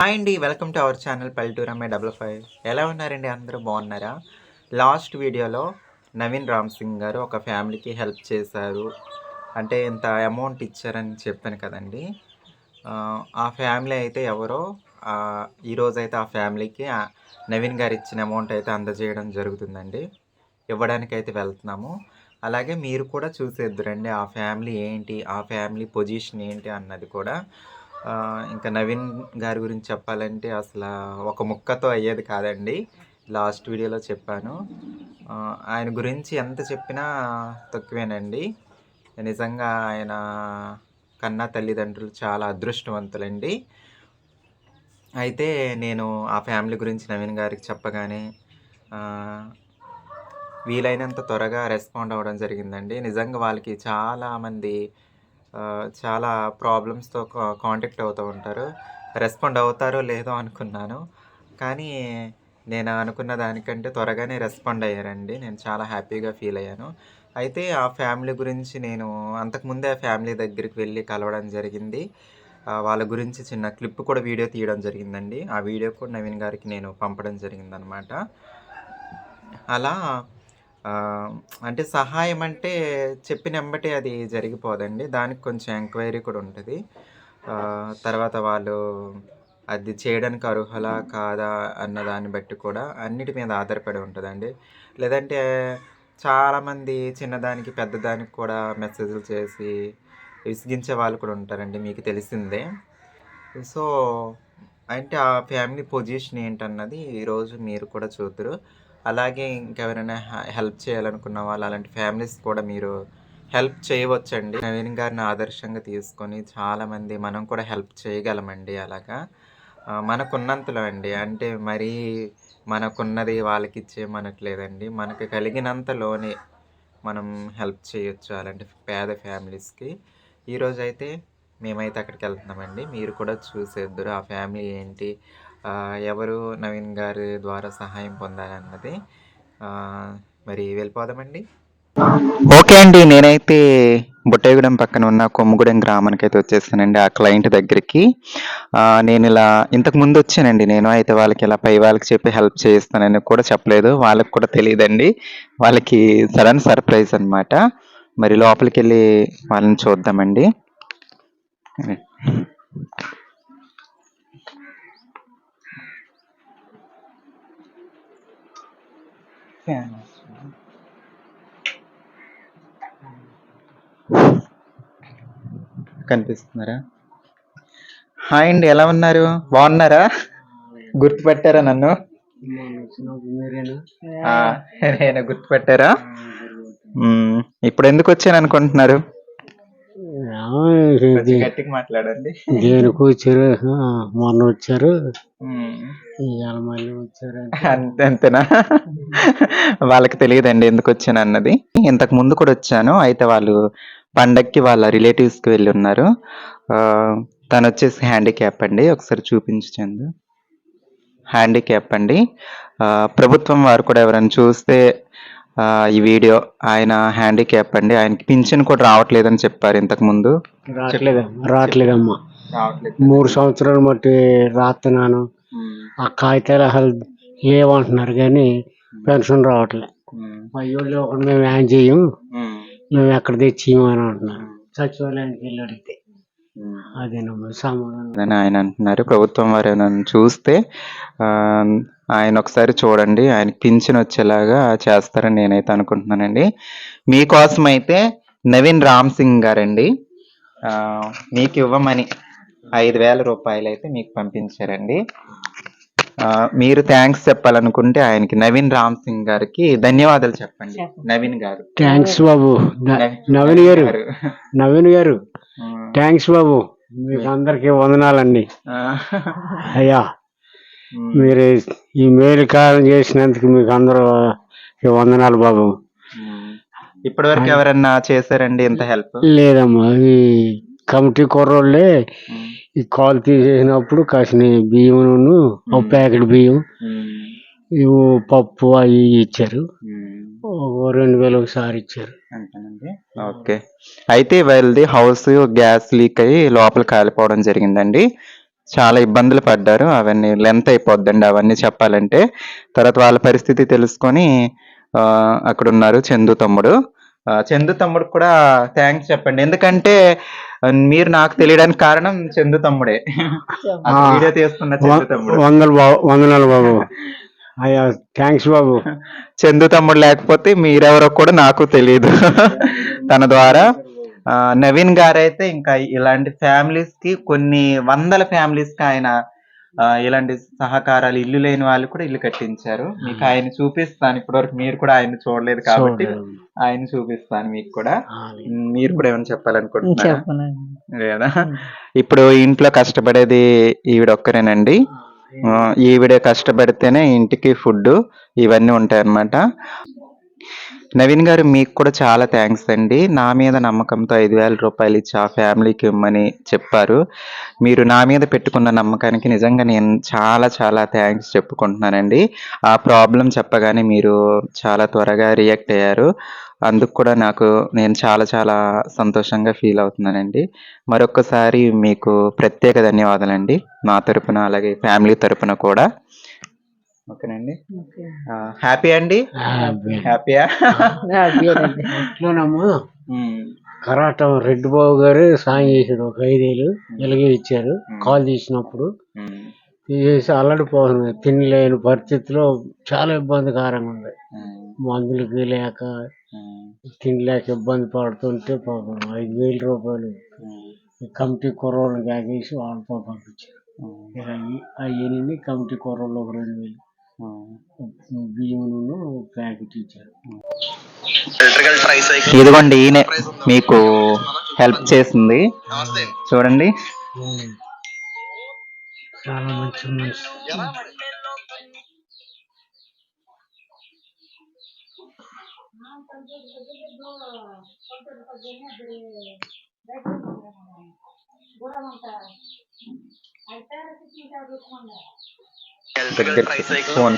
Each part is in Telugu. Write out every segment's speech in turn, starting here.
హాయ్ అండి వెల్కమ్ టు అవర్ ఛానల్ పల్లెటూరు అమ్మాయి డబల్ ఫైవ్. ఎలా ఉన్నారండి అందరూ? బాగున్నారా? లాస్ట్ వీడియోలో నవీన్ రామ్ సింగ్ గారు ఒక ఫ్యామిలీకి హెల్ప్ చేశారు. అంటే ఇంత అమౌంట్ ఇచ్చారని చెప్పాను కదండి. ఆ, ఫ్యామిలీ అయితే ఎవరో ఈరోజైతే ఈరోజు అయితే ఆ ఫ్యామిలీకి నవీన్ గారు ఇచ్చిన అమౌంట్ అయితే అందజేయడం జరుగుతుందండి. ఇవ్వడానికి అయితే వెళ్తున్నాము. అలాగే మీరు కూడా చూసేద్దురండి ఆ ఫ్యామిలీ ఏంటి ఆ ఫ్యామిలీ పొజిషన్ ఏంటి అన్నది కూడా. ఇంకా నవీన్ గారి గురించి చెప్పాలంటే అసలు ఒక ముక్కతో అయ్యేది కాదండి. లాస్ట్ వీడియోలో చెప్పాను. ఆయన గురించి ఎంత చెప్పినా తక్కువేనండి. నిజంగా ఆయన కన్నా తల్లిదండ్రులు చాలా అదృష్టవంతులండి. అయితే నేను ఆ ఫ్యామిలీ గురించి నవీన్ గారికి చెప్పగానే వీలైనంత త్వరగా రెస్పాండ్ అవ్వడం జరిగిందండి. నిజంగా వాళ్ళకి చాలామంది చాలా ప్రాబ్లమ్స్తో కాంటాక్ట్ అవుతూ ఉంటారు. రెస్పాండ్ అవుతారో లేదో అనుకున్నాను. కానీ నేను అనుకున్న దానికంటే త్వరగానే రెస్పాండ్ అయ్యారండి. నేను చాలా హ్యాపీగా ఫీల్ అయ్యాను. అయితే ఆ ఫ్యామిలీ గురించి నేను అంతకుముందే ఆ ఫ్యామిలీ దగ్గరికి వెళ్ళి కలవడం జరిగింది. వాళ్ళ గురించి చిన్న క్లిప్ కూడా వీడియో తీయడం జరిగిందండి. ఆ వీడియో కూడా నవీన్ గారికి నేను పంపడం జరిగిందనమాట అలా అంటే సహాయం అంటే చెప్పిన వెంబటే అది జరిగిపోదండి. దానికి కొంచెం ఎంక్వైరీ కూడా ఉంటుంది. తర్వాత వాళ్ళు అది చేయడానికి అర్హులా కాదా అన్న దాన్ని బట్టి కూడా అన్నిటి మీద ఆధారపడి ఉంటుందండి. లేదంటే చాలామంది చిన్నదానికి పెద్దదానికి కూడా మెసేజ్లు చేసి విసిగించే వాళ్ళు కూడా ఉంటారండి మీకు తెలిసిందే. సో అంటే ఆ ఫ్యామిలీ పొజిషన్ ఏంటన్నది ఈరోజు మీరు కూడా చూద్దరు. అలాగే ఇంకెవరైనా హెల్ప్ చేయాలనుకున్న వాళ్ళు అలాంటి ఫ్యామిలీస్ కూడా మీరు హెల్ప్ చేయవచ్చండి. నవీన్ గారిని ఆదర్శంగా తీసుకొని చాలామంది మనం కూడా హెల్ప్ చేయగలమండి అలాగా. మనకున్నంతలో అండి. అంటే మరీ మనకున్నది వాళ్ళకి ఇచ్చే మనట్లేదండి. మనకు కలిగినంతలోనే మనం హెల్ప్ చేయొచ్చు అలాంటి పేద ఫ్యామిలీస్కి. ఈరోజైతే మేమైతే అక్కడికి వెళ్తున్నామండి మీరు కూడా చూసేద్దరు. ఆ ఫ్యామిలీ ఏంటి? ఎవరు నవీన్ గారి ద్వారా సహాయం పొందాలన్నది మరి వెళ్ళిపోదామండి. ఓకే అండి నేనైతే బుట్టేగూడెం పక్కన ఉన్న కొమ్ముగూడెం గ్రామానికి అయితే వచ్చేసానండి ఆ క్లయింట్ దగ్గరికి. నేను ఇలా ఇంతకు ముందు వచ్చానండి నేను అయితే వాళ్ళకి ఇలా పై వాళ్ళకి చెప్పి హెల్ప్ చేస్తానని కూడా చెప్పలేదు వాళ్ళకి కూడా తెలియదండి. వాళ్ళకి సడన్ సర్ప్రైజ్ అనమాట మరి లోపలికి వెళ్ళి వాళ్ళని చూద్దామండి. కనిపిస్తున్నారా? హాయ్ అండి ఎలా ఉన్నారు? బాగున్నారా? గుర్తుపెట్టారా నన్ను? నేను గుర్తుపెట్టారా. ఇప్పుడు ఎందుకు వచ్చాను అనుకుంటున్నారు? గట్టిగా మాట్లాడండి. దేనికి వచ్చారు? ఆ, మొన్న వచ్చారు. మ్మ్. ఇవాళ మళ్ళీ వచ్చారు అంతే అంతేనా? వాళ్ళకి తెలియదండి ఎందుకు వచ్చాను అన్నది. ఇంతకు ముందు కూడా వచ్చాను. అయితే వాళ్ళు పండక్కి వాళ్ళ రిలేటివ్స్కి వెళ్ళి ఉన్నారు. తను వచ్చేసి హ్యాండిక్యాప్ అండి. ఒకసారి చూపించండి హ్యాండిక్యాప్ అండి. ప్రభుత్వం వారు కూడా ఎవరైనా చూస్తే ఈ వీడియో ఆయన హ్యాండిక్యాప్ అండి. ఆయనకి పింఛన్ కూడా రావట్లేదని చెప్పారు ఇంతకు ముందు రావట్లేదు రావట్లేదమ్మా. రావట్లేదు. మూడు సంవత్సరాలు మట్టి రాస్తున్నాను ఆ కాగితాలు అసలు లేవంటున్నారు కానీ పెన్షన్ రావట్లేదు అయ్యోళ్ళు ఒకటి మేము ఏం చెయ్యం? మేము. ఎక్కడ తెచ్చియము అని అంటున్నారు. సచివాలయానికి వెళ్ళి అడిగితే. అదేనమ్మా సమాధానం. ఆయన అంటున్నారు. ప్రభుత్వం వారు ఏమైనా చూస్తే ఆయన ఒకసారి చూడండి. ఆయనకి పింఛన్ వచ్చేలాగా చేస్తారని నేనైతే అనుకుంటున్నానండి. మీకోసం అయితే నవీన్ రామ్ సింగ్ గారండి. ఆ, మీకు ఇవ్వమని ఐదు వేల రూపాయలు అయితే మీకు పంపించారండి. ఆ, మీరు థ్యాంక్స్ చెప్పాలనుకుంటే ఆయనకి నవీన్ రామ్ సింగ్ గారికి ధన్యవాదాలు చెప్పండి. నవీన్ గారు. థ్యాంక్స్ బాబు. నవీన్ గారు. నవీన్ గారు. థ్యాంక్స్ బాబు. మీకు అందరికి వందనాలండి అయ్యా. మీరు ఈ మేలు కాలం చేసినందుకు మీకు అందరూ వందనాలు బాబు. ఇప్పటి వరకు ఎవరన్నా చేశారండి ఇంత హెల్ప్? లేదమ్మా ఈ కమిటీ కుర్రోళ్ళే ఈ కాల్ తీసేసినప్పుడు కాసిన బియ్యం ఒక ప్యాకెట్ బియ్యం ఇవి పప్పు అవి ఇచ్చారు. ఓ రెండు వేలు ఒకసారి ఇచ్చారు. ఓకే. అయితే వీళ్ళది హౌస్ గ్యాస్ లీక్ అయ్యి లోపల కాలిపోవడం జరిగిందండి. చాలా ఇబ్బందులు పడ్డారు. అవన్నీ లెంత్ అయిపోద్దండి అవన్నీ చెప్పాలంటే. తర్వాత వాళ్ళ పరిస్థితి తెలుసుకొని అక్కడ ఉన్నారు చందు తమ్ముడు. చందు తమ్ముడు కూడా థ్యాంక్స్ చెప్పండి. ఎందుకంటే మీరు నాకు తెలియడానికి కారణం చందు తమ్ముడే. వీడియో తీస్తున్న చందు తమ్ముడు. వందలు బాబు అయ్యా థ్యాంక్స్ బాబు. చందు తమ్ముడు లేకపోతే మీరెవరో కూడా నాకు తెలియదు తన ద్వారా నవీన్ గారు అయితే ఇంకా ఇలాంటి ఫ్యామిలీస్కి కొన్ని వందల ఫ్యామిలీస్కి ఆయన ఇలాంటి సహకారాలు ఇల్లు లేని వాళ్ళు కూడా ఇల్లు కట్టించారు. మీకు ఆయన చూపిస్తాను. ఇప్పటివరకు మీరు కూడా ఆయన చూడలేదు కాబట్టి ఆయన చూపిస్తాను మీకు కూడా. మీరు కూడా ఏమైనా చెప్పాలనుకుంటున్నారా? లేదా? ఇప్పుడు ఇంట్లో కష్టపడేది ఈవిడ ఒక్కరేనండి. ఈవిడ కష్టపడితేనే ఇంటికి ఫుడ్ ఇవన్నీ ఉంటాయి అన్నమాట నవీన్ గారు మీకు కూడా చాలా థ్యాంక్స్ అండి. నా మీద నమ్మకంతో ఐదు వేల రూపాయలు ఇచ్చి ఆ ఫ్యామిలీకి ఇమ్మని చెప్పారు. మీరు నా మీద పెట్టుకున్న నమ్మకానికి నిజంగా నేను చాలా చాలా థ్యాంక్స్ చెప్పుకుంటున్నానండి. ఆ ప్రాబ్లం చెప్పగానే మీరు చాలా త్వరగా రియాక్ట్ అయ్యారు. అందుకు కూడా నాకు నేను చాలా చాలా సంతోషంగా ఫీల్ అవుతున్నానండి. మరొకసారి మీకు ప్రత్యేక ధన్యవాదాలండి. నా తరపున అలాగే ఫ్యామిలీ తరపున కూడా. ఓకేనండి. హ్యాపీ అండి? హ్యాపీయా? ఎట్లోనమ్మా కరాట రెడ్డి బాబు గారు సాయం చేశాడు ఒక ఐదేళ్ళు ఇలాగే ఇచ్చారు కాల్ తీసినప్పుడు తీసేసి అల్లడిపోతుంది తినలేని పరిస్థితిలో చాలా ఇబ్బందికరంగా ఉంది. మందులకి లేక తినలేక ఇబ్బంది పడుతుంటే పాపం ఐదు వేల రూపాయలు కమిటీ కుర్రోళ్ళని కాకేసి వాళ్ళతో పంపించారు. అయ్యని కమిటీ కుర్రోళ్ళు ఒక రెండు వేలు. బియ్యం ప్యాకెట్ ఇచ్చారు ఇదిగోండి ఈయనే మీకు హెల్ప్ చేసింది. చూడండి. చాలా మంచి మనిషి. ఫోన్.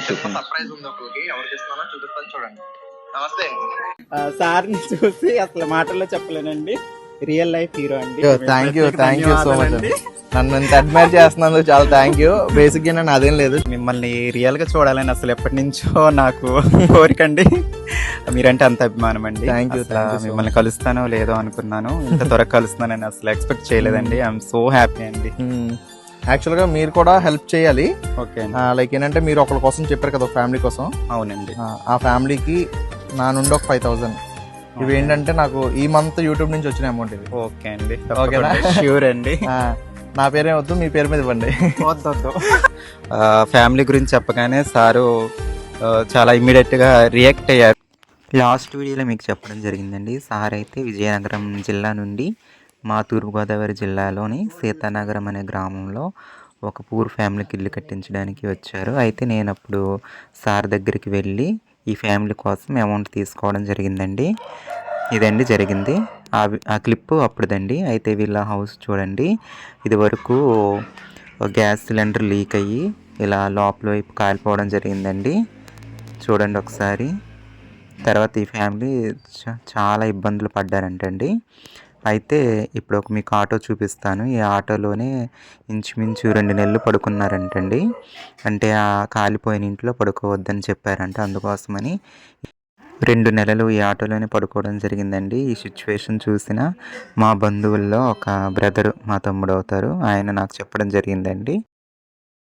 సార్ని చూసి అసలు మాటల్లో చెప్పలేనండి. రియల్ లైఫ్ హీరో అండి. Thank you thank you so much నన్ను ఇంత అడ్మైర్ చేస్తున్నందుకు చాలా థ్యాంక్ యూ బేసిక్గా నేను అదేం లేదు. మిమ్మల్ని రియల్గా చూడాలని అసలు ఎప్పటి నుంచో నాకు కోరికండి మీరంటే అంత అభిమానం అండి. You so మిమ్మల్ని కలుస్తానో లేదో అనుకున్నాను. ఇంత త్వరగా కలుస్తానని అసలు ఎక్స్పెక్ట్ చేయలేదండి. ఐఎమ్ సో హ్యాపీ అండి. యాక్చువల్గా మీరు కూడా హెల్ప్ చేయాలి. ఓకే లైక్ ఏంటంటే మీరు ఒకరి కోసం చెప్పారు కదా ఫ్యామిలీ కోసం. అవునండి. ఆ, ఫ్యామిలీకి నా నుండి ఒక ఫైవ్ థౌసండ్ ఇవి ఏంటంటే నాకు ఈ మంత్ యూట్యూబ్ నుంచి వచ్చిన అమౌంట్ ఇది ఓకే అండి. ఓకేనా? ష్యూర్ అండి. నా పేరే వద్దు మీ పేరు మీద ఇవ్వండి. ఫ్యామిలీ గురించి చెప్పగానే సారు చాలా ఇమ్మీడియట్గా రియాక్ట్ అయ్యారు. లాస్ట్ వీడియోలో మీకు చెప్పడం జరిగిందండి. సార్ అయితే విజయనగరం జిల్లా నుండి మా తూర్పుగోదావరి జిల్లాలోని సీతానగరం అనే గ్రామంలో ఒక పూర్ ఫ్యామిలీకి ఇల్లు కట్టించడానికి వచ్చారు. అయితే నేను అప్పుడు సార్ దగ్గరికి వెళ్ళి ఈ ఫ్యామిలీ కోసం అమౌంట్ తీసుకోవడం జరిగిందండి. ఇదండి జరిగింది. ఆ ఆ క్లిప్ అప్పుడుదండి. అయితే వీళ్ళ హౌస్ చూడండి. ఇది వరకు గ్యాస్ సిలిండర్ లీక్ అయ్యి ఇలా లోపల వైపు కాలిపోవడం జరిగిందండి. చూడండి ఒకసారి. తర్వాత ఈ ఫ్యామిలీ చ- చాలా ఇబ్బందులు పడ్డారంటండి. అయితే ఇప్పుడు ఒక మీకు ఆటో చూపిస్తాను. ఈ ఆటోలోనే ఇంచుమించు రెండు నెలలు పడుకున్నారంటండి. అంటే ఆ కాలిపోయిన ఇంట్లో పడుకోవద్దని చెప్పారంట. అందుకోసమని రెండు నెలలు ఈ ఆటోలోనే పడుకోవడం జరిగిందండి. ఈ సిచ్యువేషన్ చూసిన మా బంధువుల్లో ఒక బ్రదర్ మా తమ్ముడు అవుతారు ఆయన నాకు చెప్పడం జరిగిందండి.